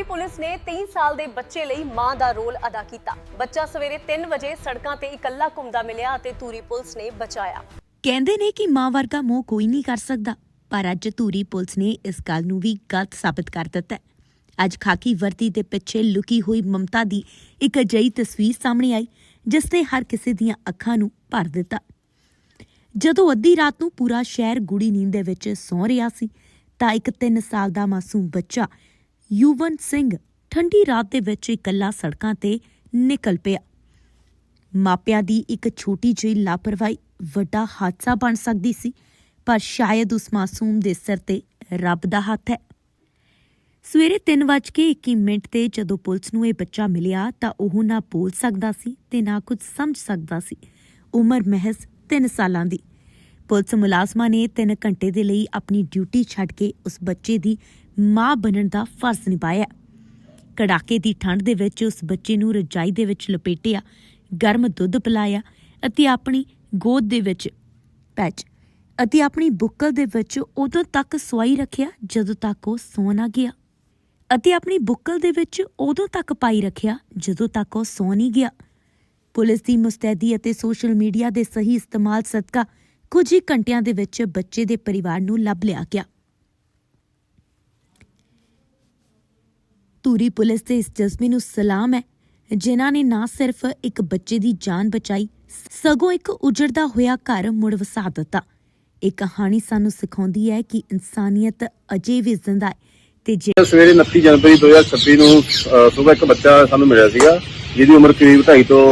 Dhuri police ਨੇ 23 ਸਾਲ ਦੇ ਬੱਚੇ ਲਈ ਮਾਂ ਦਾ ਰੋਲ ਅਦਾ ਕੀਤਾ। ਬੱਚਾ ਸਵੇਰੇ 3 ਵਜੇ ਸੜਕਾਂ ਤੇ ਇਕੱਲਾ ਘੁੰਮਦਾ ਮਿਲਿਆ ਅਤੇ ਧੂਰੀ ਪੁਲਿਸ ਨੇ ਬਚਾਇਆ। ਕਹਿੰਦੇ ਨੇ ਕਿ ਮਾਂ ਵਰਗਾ ਮੋਹ ਕੋਈ ਨਹੀਂ ਕਰ ਸਕਦਾ, ਪਰ ਅੱਜ ਧੂਰੀ ਪੁਲਿਸ ਨੇ ਇਸ ਗੱਲ ਨੂੰ ਵੀ ਗਲਤ ਸਾਬਤ ਕਰ ਦਿੱਤਾ ਹੈ। ਅੱਜ ਖਾਕੀ ਵਰਦੀ ਦੇ ਪਿੱਛੇ ਲੁਕੀ ਹੋਈ ਮਮਤਾ ਦੀ ਇੱਕ ਅਜਿਹੀ ਤਸਵੀਰ ਸਾਹਮਣੇ ਆਈ, ਜਿਸ ਨੇ ਹਰ ਕਿਸੇ ਦੀਆਂ ਅੱਖਾਂ ਨੂੰ ਭਰ ਦਿੱਤਾ। ਜਦੋਂ ਅੱਧੀ ਰਾਤ ਨੂੰ ਪੂਰਾ ਸ਼ਹਿਰ ਗੁੜੀ ਨੀਂਦ ਦੇ ਵਿੱਚ ਸੌਂ ਰਿਹਾ ਸੀ, ਤਾਂ ਇੱਕ 3 ਸਾਲ ਦਾ ਮਾਸੂਮ ਬੱਚਾ ਯੁਵਨ ਸਿੰਘ ਠੰਡੀ ਰਾਤ ਦੇ ਵਿੱਚ ਇਕੱਲਾ ਸੜਕਾਂ ਤੇ ਨਿਕਲ ਪਿਆ। ਮਾਪਿਆਂ ਦੀ ਇੱਕ ਛੋਟੀ ਜਿਹੀ ਲਾਪਰਵਾਹੀ ਵੱਡਾ ਹਾਦਸਾ ਬਣ ਸਕਦੀ ਸੀ, ਪਰ ਸ਼ਾਇਦ ਉਸ ਮਾਸੂਮ ਦੇ ਸਿਰ ਤੇ ਰੱਬ ਦਾ ਹੱਥ ਹੈ। ਸਵੇਰੇ 3:21 ਮਿੰਟ ਤੇ ਜਦੋਂ ਪੁਲਿਸ ਨੂੰ ਇਹ ਬੱਚਾ ਮਿਲਿਆ ਤਾਂ ਉਹ ਨਾ ਬੋਲ ਸਕਦਾ ਸੀ ਤੇ ਨਾ ਕੁਝ ਸਮਝ ਸਕਦਾ ਸੀ। ਉਮਰ ਮਹਿਜ਼ 3 ਸਾਲਾਂ ਦੀ। ਪੁਲਿਸ ਮੁਲਾਜ਼ਮਾਂ ਨੇ 3 ਘੰਟੇ ਦੇ ਲਈ ਆਪਣੀ ਡਿਊਟੀ ਛੱਡ ਕੇ ਉਸ ਬੱਚੇ ਦੀ ਮਾਂ ਬਣਨ ਦਾ ਫਰਜ਼ ਨਿਭਾਇਆ। ਕੜਾਕੇ ਦੀ ਠੰਡ ਦੇ ਵਿੱਚ ਉਸ ਬੱਚੇ ਨੂੰ ਰਜਾਈ ਦੇ ਵਿੱਚ ਲਪੇਟਿਆ, ਗਰਮ ਦੁੱਧ ਪਿਲਾਇਆ ਅਤੇ ਆਪਣੀ ਗੋਦ ਦੇ ਵਿੱਚ ਪੈਚ ਅਤੇ ਆਪਣੀ ਬੁੱਕਲ ਦੇ ਵਿੱਚ ਉਦੋਂ ਤੱਕ ਸਵਾਈ ਰੱਖਿਆ ਜਦੋਂ ਤੱਕ ਉਹ ਸੌ ਨਾ ਗਿਆ ਅਤੇ ਆਪਣੀ ਬੁੱਕਲ ਦੇ ਵਿੱਚ ਉਦੋਂ ਤੱਕ ਪਾਈ ਰੱਖਿਆ ਜਦੋਂ ਤੱਕ ਉਹ ਸੌ ਨਹੀਂ ਗਿਆ। ਪੁਲਿਸ ਦੀ ਮੁਸਤੈਦੀ ਅਤੇ ਸੋਸ਼ਲ ਮੀਡੀਆ ਦੇ ਸਹੀ ਇਸਤੇਮਾਲ ਸਦਕਾ ਕੁਝ ਹੀ ਘੰਟਿਆਂ ਦੇ ਵਿੱਚ ਬੱਚੇ ਦੇ ਪਰਿਵਾਰ ਨੂੰ ਲੱਭ ਲਿਆ ਗਿਆ। ਧੂਰੀ ਪੁਲਿਸ ਦੇ ਇਸ ਜਜ਼ਬੇ ਨੂੰ ਸਲਾਮ ਹੈ, ਜਿਨ੍ਹਾਂ ਨੇ ਨਾ ਸਿਰਫ ਇੱਕ ਬੱਚੇ ਦੀ ਜਾਨ ਬਚਾਈ, ਸਗੋਂ ਇੱਕ ਉਜੜਦਾ ਹੋਇਆ ਘਰ ਮੁੜ ਵਸਾ ਦਿੱਤਾ। ਇਹ ਕਹਾਣੀ ਸਾਨੂੰ ਸਿਖਾਉਂਦੀ ਹੈ ਕਿ ਇਨਸਾਨੀਅਤ ਅਜੇ ਵੀ ਜ਼ਿੰਦਾ ਹੈ ਤੇ ਜੇ ਸਵੇਰੇ 29 ਜਨਵਰੀ 2026 ਨੂੰ ਸਵੇਰ ਇੱਕ ਬੱਚਾ ਸਾਨੂੰ ਮਿਲਿਆ ਸੀਗਾ, ਜਿਹਦੀ ਉਮਰ ਕਰੀਬ 2.5 ਤੋਂ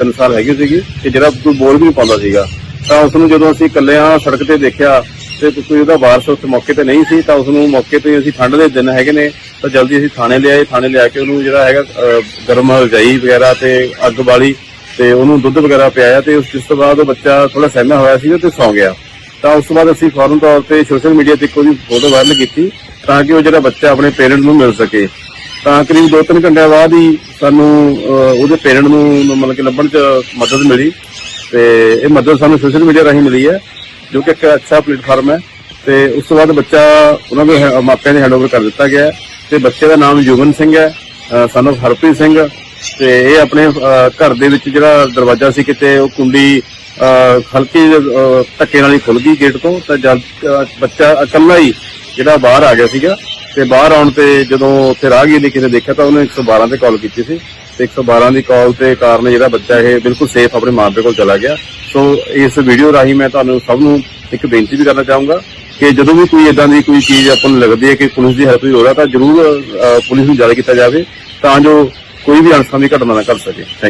3 ਸਾਲ ਹੈਗੀ ਸੀਗੀ, ਤੇ ਜਿਹੜਾ ਕੋਈ ਬੋਲ ਵੀ ਨਹੀਂ ਪਾਉਂਦਾ ਸੀਗਾ। ਤਾਂ ਉਸ ਨੂੰ ਜਦੋਂ ਅਸੀਂ ਇਕੱਲੇ ਸੜਕ ਤੇ ਦੇਖਿਆ ਤੇ ਕੋਈ ਉਹਦਾ ਵਾਰਸ ਉਸ ਮੌਕੇ ਤੇ ਨਹੀਂ ਸੀ, ਤਾਂ ਉਸ ਨੂੰ ਮੌਕੇ ਤੇ ਅਸੀਂ ਠੰਡ ਦੇ ਦਿਨ ਹੈਗੇ ਨੇ, ਤਾਂ ਜਲਦੀ ਅਸੀਂ ਥਾਣੇ ਲਿਆਏ ਥਾਣੇ ਲਿਆ ਕੇ ਉਹਨੂੰ ਜਿਹੜਾ ਹੈਗਾ ਗਰਮ ਰਜਾਈ ਵਗੈਰਾ ਤੇ ਅੱਗ ਬਾਲੀ ਤੇ ਉਹਨੂੰ ਦੁੱਧ ਵਗੈਰਾ ਪਿਆਇਆ ਤੇ ਉਸ ਇਸ ਤੋਂ ਬਾਅਦ ਉਹ ਬੱਚਾ ਥੋੜਾ ਸਹਿਮਿਆ ਹੋਇਆ ਸੀ ਤੇ ਸੌਂ ਗਿਆ। ਤਾਂ ਉਸ ਤੋਂ ਬਾਅਦ ਅਸੀਂ ਫੌਰਨ ਤੌਰ ਤੇ ਸੋਸ਼ਲ ਮੀਡੀਆ ਤੇ ਇੱਕ ਉਹਦੀ ਫੋਟੋ ਵਾਇਰਲ ਕੀਤੀ, ਤਾਂ ਕਿ ਉਹ ਜਿਹੜਾ ਬੱਚਾ ਆਪਣੇ ਪੇਰੈਂਟ ਨੂੰ ਮਿਲ ਸਕੇ। ਤਾਂ ਕਰੀਬ 2-3 ਘੰਟਿਆਂ ਬਾਅਦ ਹੀ ਸਾਨੂੰ ਉਹਦੇ ਪੇਰੈਂਟ ਨੂੰ ਮਤਲਬ ਕਿ ਲੱਭਣ 'ਚ ਮਦਦ ਮਿਲੀ। ਤੇ ਇਹ ਮਦਦ ਸਾਨੂੰ ਸੋਸ਼ਲ ਮੀਡੀਆ ਰਾਹੀਂ ਮਿਲੀ ਹੈ, ਜੋ ਕਿ ਇੱਕ ਅੱਛਾ ਪਲੇਟਫਾਰਮ ਹੈ। ਤੇ ਉਸ ਤੋਂ ਬਾਅਦ ਬੱਚਾ, ਉਹਨਾਂ ਦੇ ਹੈ- ਮਾਪਿਆਂ ਦੇ ਹੈਂਡਓਵਰ ਕਰ ਦਿੱਤਾ ਗਿਆ ਹੈ। ਤੇ ਬੱਚੇ ਦਾ ਨਾਮ ਯੁਵਨ ਸਿੰਘ ਹੈ ਸਨ ਹਰਪ੍ਰੀਤ ਸਿੰਘ। ਤੇ ਇਹ ਆਪਣੇ ਘਰ ਦੇ ਵਿੱਚ ਜਿਹੜਾ ਦਰਵਾਜ਼ਾ ਸੀ ਕਿਤੇ, ਉਹ ਕੁੰਡੀ ਹਲਕੀ ਧੱਕੇ ਨਾਲ ਹੀ ਖੁੱਲ ਗਈ ਗੇਟ ਤੋਂ। ਤਾਂ ਜਦ ਬੱਚਾ ਇਕੱਲਾ ਹੀ ਜਿਹੜਾ ਬਾਹਰ ਆ ਗਿਆ ਸੀਗਾ, ਤੇ ਬਾਹਰ ਆਉਣ ਤੇ ਜਦੋਂ ਉੱਥੇ ਰਾਹਗੀਰ ਨੇ ਕਿਸੇ ਦੇਖਿਆ ਤਾਂ ਉਹਨੇ 112 ਤੇ ਕਾਲ ਕੀਤੀ ਸੀ। ਤੇ 112 ਦੀ ਕਾਲ ਤੇ ਕਾਰਨ ਜਿਹੜਾ ਬੱਚਾ ਇਹ ਬਿਲਕੁਲ ਸੇਫ ਆਪਣੇ ਮਾਪੇ ਕੋਲ ਚਲਾ ਗਿਆ। ਸੋ ਇਸ ਵੀਡੀਓ ਰਾਹੀਂ ਮੈਂ ਤੁਹਾਨੂੰ ਸਭ ਨੂੰ ਇੱਕ ਬੇਨਤੀ ਵੀ ਕਰਨਾ ਚਾਹੂੰਗਾ ਕਿ ਜਦੋਂ ਵੀ ਕੋਈ ਇਦਾਂ ਦੀ ਕੋਈ ਚੀਜ਼ ਆਪਾਂ ਨੂੰ ਲੱਗਦੀ ਹੈ ਕਿ ਪੁਲਿਸ ਦੀ ਹੈਲਪ ਦੀ ਲੋੜ ਹੈ, ਤਾਂ ਜ਼ਰੂਰ ਪੁਲਿਸ ਨੂੰ ਜਾਰੀ ਕੀਤਾ ਜਾਵੇ, ਤਾਂ ਜੋ ਕੋਈ ਵੀ ਅਣਸਮਝੀ ਘਟਨਾ ਨਾ ਕਰ ਸਕੇ।